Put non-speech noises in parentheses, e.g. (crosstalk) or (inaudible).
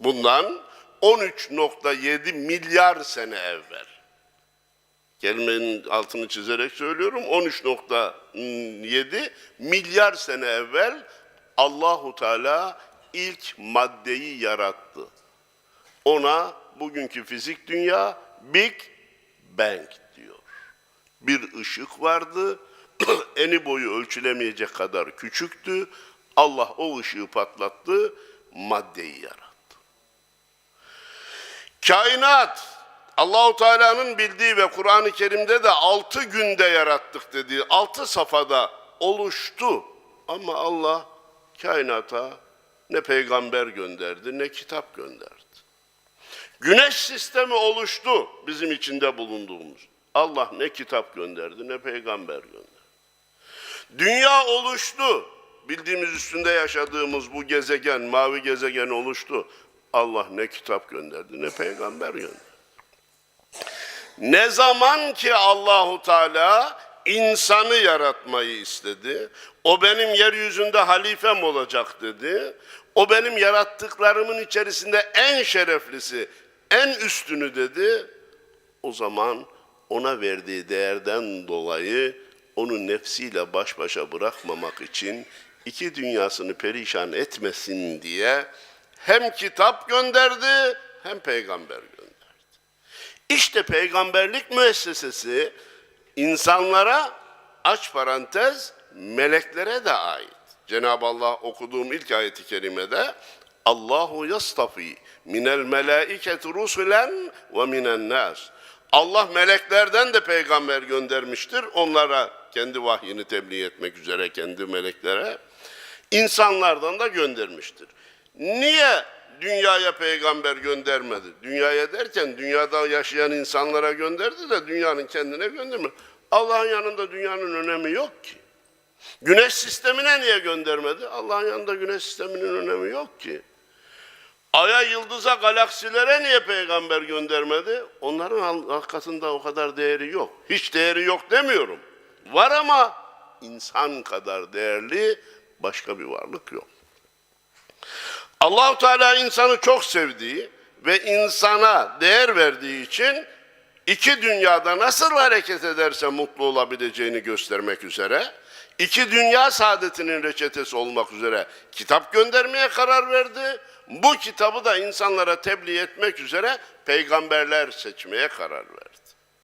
Bundan 13.7 milyar sene evvel. Kelimenin altını çizerek söylüyorum. 13.7 milyar sene evvel Allahu Teala ilk maddeyi yarattı. Ona bugünkü fizik dünya Big Bang diyor. Bir ışık vardı. (clears throat) Eni boyu ölçülemeyecek kadar küçüktü. Allah o ışığı patlattı, maddeyi yarattı. Kainat Allahu Teala'nın bildiği ve Kur'an-ı Kerim'de de altı günde yarattık dediği altı safhada oluştu. Ama Allah kainata ne peygamber gönderdi ne kitap gönderdi. Güneş sistemi oluştu bizim içinde bulunduğumuz. Allah ne kitap gönderdi ne peygamber gönderdi. Dünya oluştu. Bildiğimiz üstünde yaşadığımız bu gezegen, mavi gezegen oluştu. Allah ne kitap gönderdi ne peygamber gönderdi. Ne zaman ki Allahu Teala insanı yaratmayı istedi, o benim yeryüzünde halifem olacak dedi. O benim yarattıklarımın içerisinde en şereflisi, en üstünü dedi. O zaman ona verdiği değerden dolayı onu nefsiyle baş başa bırakmamak için iki dünyasını perişan etmesin diye hem kitap gönderdi hem peygamber gönderdi. İşte peygamberlik müessesesi insanlara aç parantez meleklere de ait. Cenab-ı Allah okuduğum ilk ayeti kerimede Allahu yastafi minel melaiketi rusulen ve minen nas. Allah meleklerden de peygamber göndermiştir. Onlara kendi vahyini tebliğ etmek üzere kendi meleklere. insanlardan da göndermiştir. Niye dünyaya peygamber göndermedi? Dünyaya derken dünyada yaşayan insanlara gönderdi de dünyanın kendine göndermedi. Allah'ın yanında dünyanın önemi yok ki. Güneş sistemine niye göndermedi? Allah'ın yanında güneş sisteminin önemi yok ki. Aya, yıldıza, galaksilere niye peygamber göndermedi? Onların hakikatında o kadar değeri yok. Hiç değeri yok demiyorum. Var ama insan kadar değerli başka bir varlık yok. Allahu Teala insanı çok sevdiği ve insana değer verdiği için iki dünyada nasıl hareket ederse mutlu olabileceğini göstermek üzere, iki dünya saadetinin reçetesi olmak üzere kitap göndermeye karar verdi. Bu kitabı da insanlara tebliğ etmek üzere peygamberler seçmeye karar verdi.